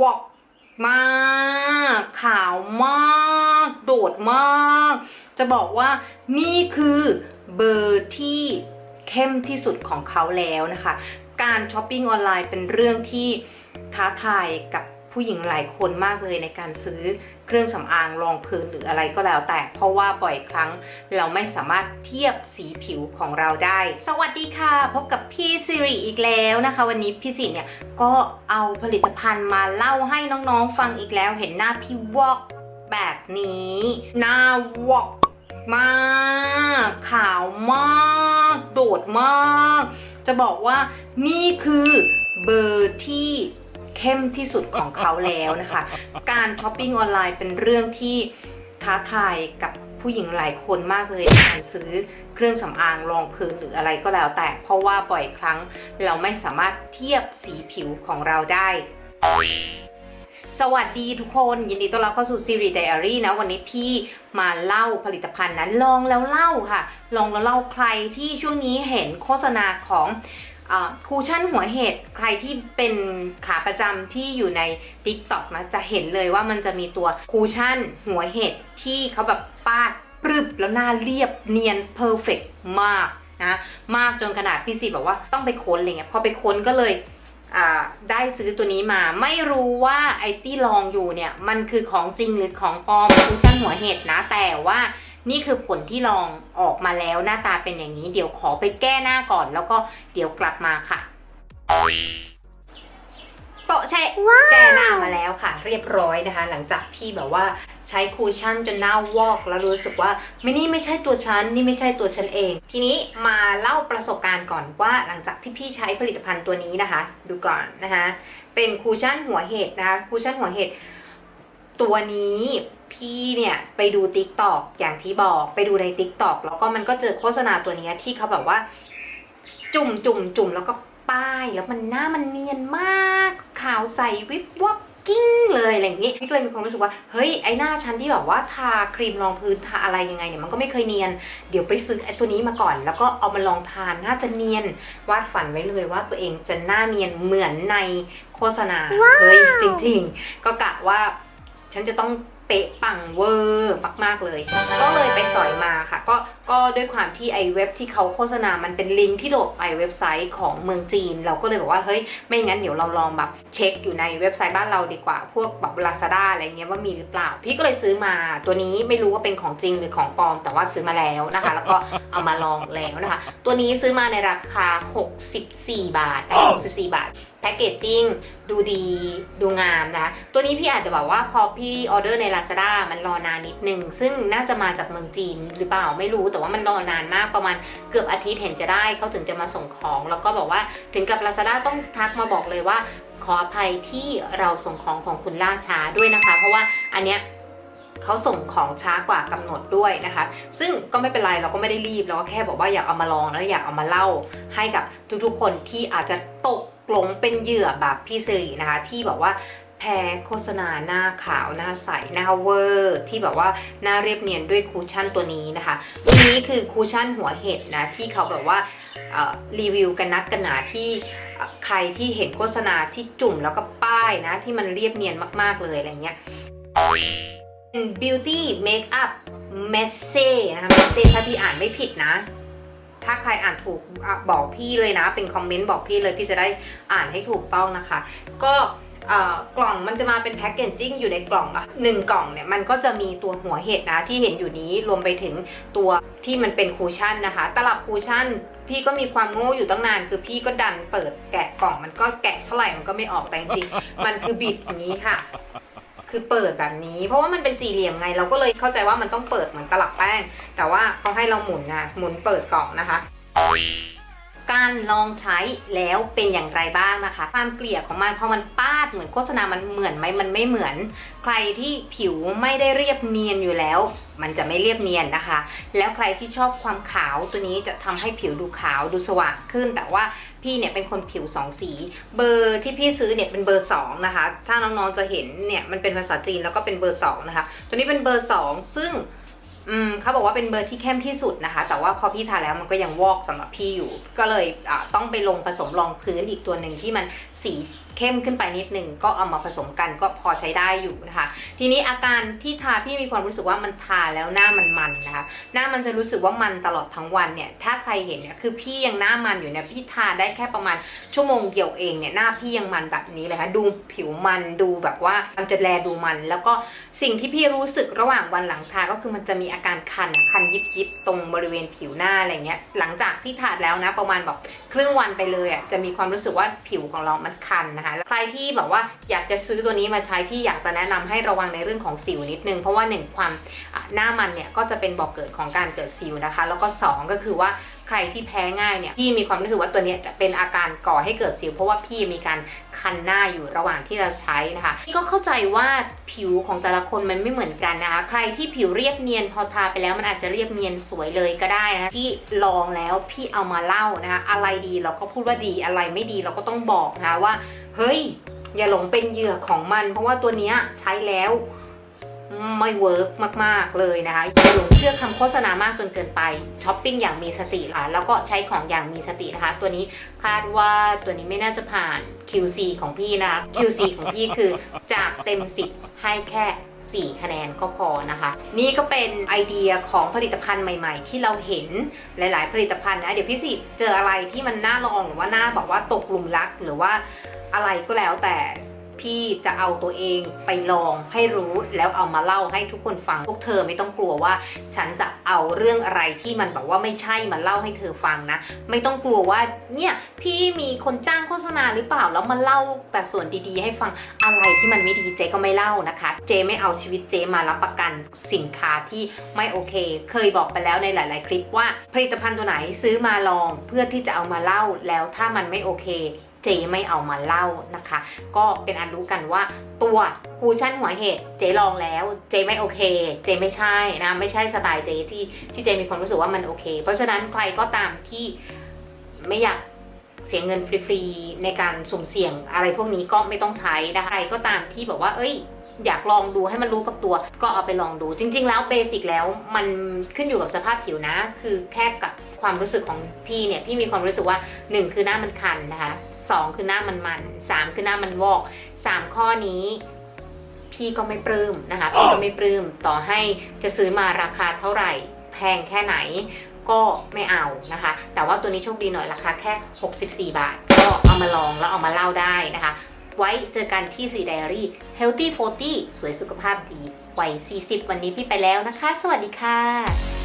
วอกมากขาวมาก โดดมาก จะบอกว่านี่คือเบอร์ที่เข้มที่สุดของเขาแล้วนะคะ การช้อปปิ้งออนไลน์เป็นเรื่องที่ท้าทายกับผู้หญิงหลายคนมากเลยในการซื้อ เครื่องสำอางรองพื้นหรืออะไรก็แล้วแต่ เพราะว่าบ่อยครั้งเราไม่สามารถเทียบสีผิวของเราได้ สวัสดีค่ะ พบกับพี่สิริอีกแล้วนะคะ วันนี้พี่สิริเนี่ยก็เอาผลิตภัณฑ์มาเล่าให้น้องๆฟังอีกแล้ว เห็นหน้าพี่วอกแบบนี้ หน้าวอกมากขาวมาก โดดมาก จะบอกว่านี่คือเบอร์ที่ เข้มที่สุดของเขาแล้วนะคะ การช้อปปิ้งออนไลน์เป็นเรื่องที่ท้าทายกับผู้หญิงหลายคนมากเลยการซื้อเครื่องสำอางรองพื้นหรืออะไรก็แล้วแต่ เพราะว่าบ่อยครั้งเราไม่สามารถเทียบสีผิวของเราได้ สวัสดีทุกคน ยินดีต้อนรับเข้าสู่ซีรีส์ไดอารี่นะ วันนี้พี่มาเล่าผลิตภัณฑ์นั้นลองแล้วเล่าค่ะ ลองแล้วเล่าใครที่ช่วงนี้เห็นโฆษณาของ คูชั่นหัวเห็ดใครที่เป็นขาประจำที่อยู่ใน t ิ k t o k นะจะเห็นเลยว่ามันจะมีตัวคูชั่นหัวเห็ดที่เขาแบบปาดปรึบแล้วหน้าเรียบเนียนเพอร์เฟกมากนะมากจนขนาดพี่ซีบอกว่าต้องไปค้นอะไรเงี้ยพอไปค้นก็เลยได้ซื้อตัวนี้มาไม่รู้ว่าไอ้ที่ลองอยู่เนี่ย มันคือของจริงหรือของปลอมคูชั่นหัวเห็ดนะแต่ว่า นี่คือผลที่ลองออกมาแล้วหน้าตาเป็นอย่างนี้เดี๋ยวขอไปแก้หน้าก่อนแล้วก็เดี๋ยวกลับมาค่ะโปะแชะแก้หน้ามาแล้วค่ะ เรียบร้อยนะคะ หลังจากที่แบบว่าใช้คูชั่นจนหน้าวอก แล้วรู้สึกว่าไม่นี่ไม่ใช่ตัวฉันนี่ไม่ใช่ตัวฉันเอง ทีนี้มาเล่าประสบการณ์ก่อนว่า หลังจากที่พี่ใช้ผลิตภัณฑ์ตัวนี้นะคะ ดูก่อนนะคะ เป็นคูชั่นหัวเห็ดนะคะคูชั่นหัวเห็ด ตัวนี้พี่เนี่ยไปดู t ิ k t o k อย่างที่บอกไปดูใน t ิ k t o k แล้วก็มันก็เจอโฆษณาตัวเนี้ยที่เขาแบบว่า จุ่มจุ่มจุ่มแล้วก็ป้ายแล้วมันหน้ามันเนียนมากขาวใสวิบวับกิ้งเลยอะไรอย่างงี้พี่ก็เลยมีความรู้สึกว่าเฮ้ยไอหน้าฉันที่แบบว่าทาครีมรองพื้นทาอะไรยังไงเนี่ยมันก็ไม่เคยเนียน เดี๋ยวไปซื้อไอตัวนี้มาก่อน แล้วก็เอามาลองทานน่าจะเนียนวาดฝันไว้เลยว่าตัวเองจะหน้าเนียนเหมือนในโฆษณาเฮ้ยจริง ๆ ก็กะว่า ฉันจะต้องเป๊ะปังเวอร์มากๆเลย ก็เลยไปสอยมาค่ะ ก็ก็ด้วยความที่ไอเว็บที่เขาโฆษณา มันเป็นลิงก์ที่โหลดไปเว็บไซต์ของเมืองจีน เราก็เลยบอกว่าเฮ้ยไม่งั้นเดี๋ยวเราลองแบบเช็คอยู่ในเว็บไซต์บ้านเราดีกว่า พวกแบบลาซาด้าอะไรเงี้ยว่ามีหรือเปล่า พี่ก็เลยซื้อมาตัวนี้ไม่รู้ว่าเป็นของจริงหรือของปลอม แต่ว่าซื้อมาแล้วนะคะ แล้วก็เอามาลองแล้วนะคะ ตัวนี้ซื้อมาในราคา 64 บาท64บาท พ็กเกจจิ้งดูดีดูงามนะ ตัวนี้พี่อาจจะบอกว่าพอพี่ออเดอร์ใน Lazada มันรอนานนิดนึง ซึ่งน่าจะมาจากเมืองจีนหรือเปล่าไม่รู้ แต่ว่ามันรอนานมากประมาณเกือบอาทิตย์เห็นจะได้เขาถึงจะมาส่งของ แล้วก็บอกว่าถึงกับ Lazada ต้องทักมาบอกเลยว่าขออภัยที่เราส่งของของคุณล่าช้าด้วยนะคะ เพราะว่าอันเนี้ยเขาส่งของช้ากว่ากำหนดด้วยนะคะ ซึ่งก็ไม่เป็นไรเราก็ไม่ได้รีบเราก็แค่บอกว่าอยากเอามาลองแล้วอยากเอามาเล่าให้กับทุกๆคนที่อาจจะตก หลงเป็นเหยื่อแบบพี่สิรินะคะ ที่แบบว่าแพ้โฆษณาหน้าขาวหน้าใสหน้าเวอร์ ที่แบบว่าหน้าเรียบเนียนด้วยคูชั่นตัวนี้นะคะตัวนี้คือคูชั่นหัวเห็ดนะที่เขาแบบว่ารีวิวกันนักกันหนาที่ใครที่เห็นโฆษณาที่จุ่มแล้วก็ป้ายนะ ที่มันเรียบเนียนมากๆเลยอะไรเงี้ย beauty makeup messy นะคะ messy ถ้าพี่อ่านไม่ผิดนะ ถ้าใครอ่านถูกอบอกพี่เลยนะ เป็นคอมเมนต์บอกพี่เลยพี่จะได้อ่านให้ถูกต้องนะคะ ก็กล่องมันจะมาเป็นแพ็กเกจจิ้งอยู่ในกล่องอะหนึ่งกล่องเนี่ยมันก็จะมีตัวหัวเห็ดนะที่เห็นอยู่นี้รวมไปถึงตัวที่มันเป็นคูชั่นนะคะ ตลับคูชั่นพี่ก็มีความโง่อยู่ตั้งนาน คือพี่ก็ดันเปิดแกะกล่องมันก็แกะเท่าไหร่มันก็ไม่ออกแต่จริงมันคือบิดอย่างนี้ค่ะ คือเปิดแบบนี้ เพราะว่ามันเป็นสี่เหลี่ยมไง เราก็เลยเข้าใจว่ามันต้องเปิดเหมือนตลับแป้ง แต่ว่าเขาให้เราหมุนนะหมุนเปิดกล่องนะคะการลองใช้แล้วเป็นอย่างไรบ้างนะคะ ความเกลี่ยของมันพอมันปาดเหมือนโฆษณา มันเหมือนไหมมันไม่เหมือน ใครที่ผิวไม่ได้เรียบเนียนอยู่แล้ว มันจะไม่เรียบเนียนนะคะ แล้วใครที่ชอบความขาวตัวนี้จะทำให้ผิวดูขาวดูสว่างขึ้น แต่ว่า พี่เนี่ยเป็นคนผิวสองสี เบอร์ที่พี่ซื้อเนี่ยเป็นเบอร์สองนะคะ ถ้าน้องๆจะเห็นเนี่ยมันเป็นภาษาจีนแล้วก็เป็นเบอร์สองนะคะ ตัวนี้เป็นเบอร์สองซึ่งอืมเขาบอกว่าเป็นเบอร์ที่เข้มที่สุดนะคะ แต่ว่าพอพี่ทาแล้วมันก็ยังวอกสำหรับพี่อยู่ ก็เลยต้องไปลงผสมรองพื้นอีกตัวหนึ่งที่มันสี เข้มขึ้นไปนิดนึงก็เอามาผสมกันก็พอใช้ได้อยู่นะคะ ทีนี้อาการที่ทาพี่มีความรู้สึกว่ามันทาแล้วหน้ามันมันนะคะ หน้ามันจะรู้สึกว่ามันตลอดทั้งวันเนี่ยถ้าใครเห็นเนี่ยคือพี่ยังหน้ามันอยู่เนี่ยพี่ทาได้แค่ประมาณชั่วโมงเดียวเองเนี่ยหน้าพี่ยังมันแบบนี้เลยค่ะดูผิวมันดูแบบว่ามันจะแลดูมัน แล้วก็สิ่งที่พี่รู้สึกระหว่างวันหลังทาก็คือมันจะมีอาการคันคันยิบยิบตรงบริเวณผิวหน้าอะไรเงี้ยหลังจากที่ทาแล้วนะประมาณแบบครึ่งวันไปเลยอะจะมีความรู้สึกว่าผิวของเรามันคันนะคะใครที่แบบว่าอยากจะซื้อตัวนี้มาใช้พี่อยากจะแนะนำให้ระวังในเรื่องของสิวนิดนึง เพราะว่าหนึ่งความหน้ามันเนี่ยก็จะเป็นบอกเกิดของการเกิดสิวนะคะ แล้วก็ 2 ก็คือว่าใครที่แพ้ง่ายเนี่ยพี่มีความรู้สึกว่าตัวนี้จะเป็นอาการก่อให้เกิดสิว เพราะว่าพี่มีการ คันหน้าอยู่ระหว่างที่เราใช้นะคะพี่ก็เข้าใจว่าผิวของแต่ละคนมันไม่เหมือนกันนะคะ ใครที่ผิวเรียบเนียนพอทาไปแล้วมันอาจจะเรียบเนียนสวยเลยก็ได้นะพี่ลองแล้วพี่เอามาเล่านะคะ อะไรดีเราก็พูดว่าดีอะไรไม่ดีเราก็ต้องบอกนะคะว่า เฮ้ย อย่าหลงเป็นเหยื่อของมัน เพราะว่าตัวเนี้ยใช้แล้ว ไม่เวิร์กมาก ๆ เลยนะคะอย่าหลงเชื่อคำโฆษณามากจนเกินไปช้อปปิ้งอย่างมีสติค่ะแล้วก็ใช้ของอย่างมีสตินะคะ ตัวนี้คาดว่าตัวนี้ไม่น่าจะผ่าน QC ของพี่นะคะ QC ของพี่คือจากเต็ม 10 ให้แค่ 4 คะแนนก็พอนะคะ นี่ก็เป็นไอเดียของผลิตภัณฑ์ใหม่ ๆ ที่เราเห็นหลาย ๆ ผลิตภัณฑ์นะ เดี๋ยวพี่สิเจออะไรที่มันน่าลองหรือว่าน่าบอกว่าตกหลุมรักหรือว่าอะไรก็แล้วแต่ พี่จะเอาตัวเองไปลองให้รู้แล้วเอามาเล่าให้ทุกคนฟัง พวกเธอไม่ต้องกลัวว่า ฉันจะเอาเรื่องอะไรที่มันแบบว่าไม่ใช่มาเล่าให้เธอฟังนะ ไม่ต้องกลัวว่าเนี่ยพี่มีคนจ้างโฆษณาหรือเปล่าแล้วมาเล่าแต่ส่วนดีๆ ให้ฟังอะไรที่มันไม่ดีเจก็ไม่เล่านะคะ เจไม่เอาชีวิตเจมารับประกันสินค้าที่ไม่โอเค เคยบอกไปแล้วในหลาย ๆ คลิปว่าผลิตภัณฑ์ตัวไหนซื้อมาลองเพื่อที่จะเอามาเล่าแล้วถ้ามันไม่โอเค เจไม่เอามาเล่านะคะ ก็เป็นอันรู้กันว่าตัวคูชั่นหัวเห็ดเจลองแล้ว เจไม่โอเค เจไม่ใช่นะ ไม่ใช่สไตล์เจที่ที่เจมีความรู้สึกว่ามันโอเค เพราะฉะนั้นใครก็ตามที่ไม่อยากเสียเงินฟรีๆ ในการสุ่มเสี่ยงอะไรพวกนี้ก็ไม่ต้องใช้นะคะใครก็ตามที่บอกว่า เอ้ย อยากลองดูให้มันรู้กับตัว ก็เอาไปลองดู จริง ๆ แล้วเบสิกแล้วมันขึ้นอยู่กับสภาพผิวนะ คือแค่กับความรู้สึกของพี่เนี่ย พี่มีความรู้สึกว่าหนึ่งคือหน้ามันคันนะคะ สองคือหน้ามันมันสามคือหน้ามันวอกสามข้อนี้ พี่ก็ไม่ปลื้มนะคะ พี่ก็ไม่ปลื้มต่อให้จะซื้อมาราคาเท่าไหร่ แพงแค่ไหนก็ไม่เอานะคะ แต่ว่าตัวนี้โชคดีหน่อยราคาแค่ 64 บาท ก็เอามาลองแล้วเอามาเล่าได้นะคะ ไว้เจอกันที่สีไดอารี่ Healthy 40 สวยสุขภาพดีวัย40 วันนี้พี่ไปแล้วนะคะ สวัสดีค่ะ